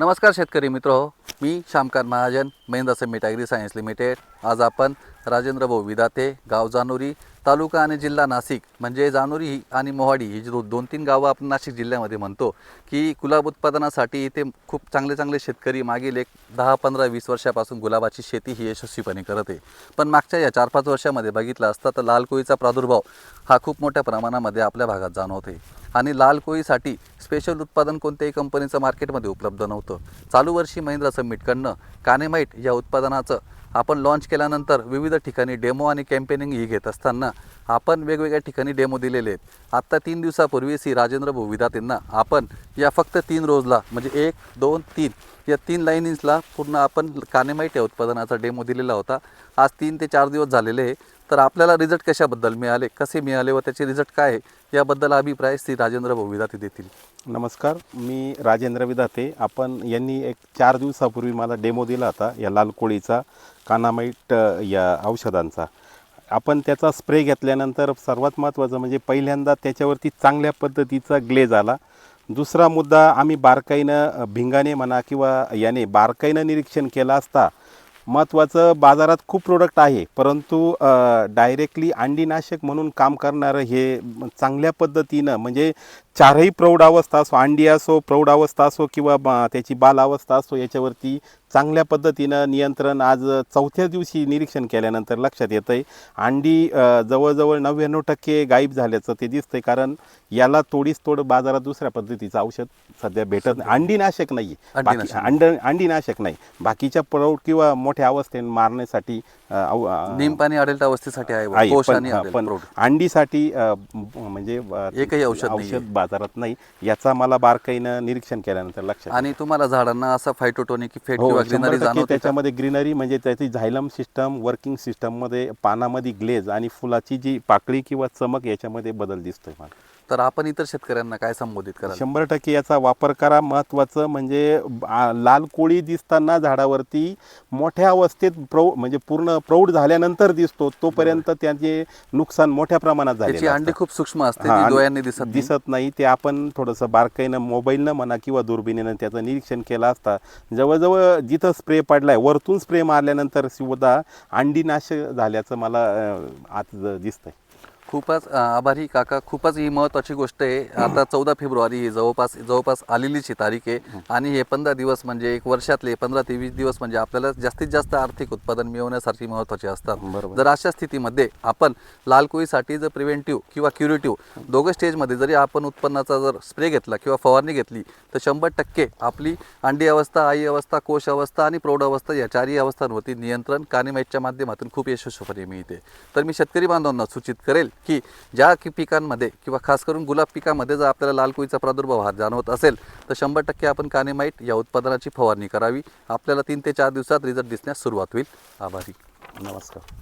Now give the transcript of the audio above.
नमस्कार शेतकरी मित्र हो मी श्यामकांत महाजन महेंद्र सेमी टायग्री सायन्स लिमिटेड. आज आपण राजेंद्र भाऊ विदाते गाव जानोरी तालुका आणि जिल्हा नाशिक म्हणजे जानोरी ही आणि मोहाडी ही जी दोन तीन गावं आपण नाशिक जिल्ह्यामध्ये म्हणतो की गुलाब उत्पादनासाठी इथे खूप चांगले चांगले शेतकरी मागील एक दहा पंधरा वीस वर्षापासून गुलाबाची शेती ही यशस्वीपणे करत आहे. पण मागच्या या चार पाच वर्षामध्ये बघितलं असता तर लाल कोळीचा प्रादुर्भाव हा खूप मोठ्या प्रमाणामध्ये आपल्या भागात जाणवते आणि लाल कोळीसाठी स्पेशल उत्पादन कोणत्याही कंपनीचं मार्केटमध्ये उपलब्ध नव्हतं. चालू वर्षी महिंद्रा समिटकडनं कानेमाईट या उत्पादनाचं आपण लॉन्च केल्यानंतर विविध ठिकाणी डेमो आणि कॅम्पेनिंग ही घेत असताना आपण वेगवेगळ्या ठिकाणी डेमो दिलेले आहेत. आत्ता तीन दिवसापूर्वी श्री राजेंद्र भाऊ आपण या फक्त तीन रोजला म्हणजे एक दोन तीन या तीन लाईनिंग्सला पूर्ण आपण कानेमाईट या उत्पादनाचा डेमो दिलेला होता. आज तीन ते चार दिवस झालेले आहे. तर आपल्याला रिझल्ट कशाबद्दल मिळाले कसे मिळाले व त्याचे रिझल्ट काय आहे याबद्दल अभिप्राय श्री राजेंद्र भाऊ विधाते देतील. नमस्कार मी राजेंद्र विधाते. आपण यांनी एक चार दिवसापूर्वी मला डेमो दिला होता या लाल कोळीचा कानामाईट या औषधांचा. आपण त्याचा स्प्रे घेतल्यानंतर सर्वात महत्त्वाचं म्हणजे पहिल्यांदा त्याच्यावरती चांगल्या पद्धतीचा ग्लेज आला. दुसरा मुद्दा आम्ही बारकाईनं भिंगाने म्हणा किंवा याने बारकाईनं निरीक्षण केलं असता महत्त्वाचं बाजारात खूप प्रोडक्ट आहे. परंतु डायरेक्टली अंडीनाशक म्हणून काम करणारं हे चांगल्या पद्धतीनं म्हणजे चारही प्रौढ अवस्था असो अंडी असो प्रौढ अवस्था असो किंवा ब- त्याची बाल अवस्था असो याच्यावरती चांगल्या पद्धतीनं नियंत्रण आज चौथ्या दिवशी निरीक्षण केल्यानंतर लक्षात येतं आहे अंडी जवळजवळ नव्याण्णव टक्के गायब झाल्याचं ते दिसतंय कारण याला तोडीस तोड बाजारात दुसऱ्या पद्धतीचं औषध सध्या भेटत नाही अंडीनाशक नाही बाकी अंडीनाशक. अंड अंडीनाशक नाही बाकीच्या प्रौढ किंवा मोठ्या अवस्थेत मारण्यासाठी अ, औ- अ, निम पाणी अडल्ट अवस्थेसाठी आहे पण. अंडीसाठी म्हणजे एकही औषध. औषध बाजारात नाही याचा मला बारकाईनं निरीक्षण केल्यानंतर लक्षात आणि तुम्हाला झाडांना असं फायटोटोनिक इफेक्ट हो किंवा ग्रीनरी टक्के जाणवते का? त्याच्यामध्ये ग्रीनरी म्हणजे त्याची झायलम सिस्टम वर्किंग सिस्टममध्ये पानामध्ये ग्लेज आणि फुलाची जी पाकळी किंवा चमक याच्यामध्ये बदल दिसतोय मला तर आपण इतर शेतकऱ्यांना काय संबोधित कराल? शंभर टक्के याचा वापर करा. महत्त्वाचं म्हणजे लाल कोळी दिसताना झाडावरती मोठ्या अवस्थेत प्रौ म्हणजे पूर्ण प्रौढ झाल्यानंतर दिसतो तोपर्यंत त्याचे नुकसान मोठ्या प्रमाणात झाले अंडी खूप सूक्ष्म असते डोळ्यांनी दिसत नाही. दिसत नाही. ते आपण थोडंसं बारकाईनं मोबाईलनं म्हणा किंवा दुर्बिणीनं त्याचं निरीक्षण केलं असता जवळजवळ जिथं स्प्रे पडलाय वरतून स्प्रे मारल्यानंतर सुद्धा अंडीनाश झाल्याचं मला आज दिसतंय. खूपच आभारी काका. खूपच ही महत्वाची गोष्ट आहे. आता चौदा फेब्रुवारी ही जवळपास जवळपास आलेलीच ही तारीख आहे. आणि हे पंधरा दिवस म्हणजे एक वर्षातले पंधरा ते वीस दिवस म्हणजे आपल्याला जास्तीत जास्त आर्थिक उत्पादन मिळवण्यासाठी महत्त्वाचे असतात. बरोबर. जर अशा स्थितीमध्ये आपण लाल कोळीसाठी जर प्रिव्हेंटिव्ह किंवा क्युरेटिव्ह दोघं स्टेजमध्ये जरी आपण उत्पन्नाचा जर स्प्रे घेतला किंवा फवारणी घेतली तर शंभर टक्के आपली अंडी अवस्था आई अवस्था कोश अवस्था आणि प्रौढ अवस्था या चारही अवस्थांवरती नियंत्रण कानेमाईटच्या माध्यमातून खूप यशस्वीपणे मिळते. तर मी शेतकरी बांधवांना सूचित करेल की ज्या की पिकांमध्ये किंवा खास करून गुलाब पिकामध्ये जर आपल्याला लाल कोळीचा प्रादुर्भाव हा जाणवत असेल तर शंभर टक्के आपण कानेमाईट या उत्पादनाची फवारणी करावी. आपल्याला तीन ते चार दिवसात रिझल्ट दिसण्यास सुरुवात होईल. आभारी. नमस्कार.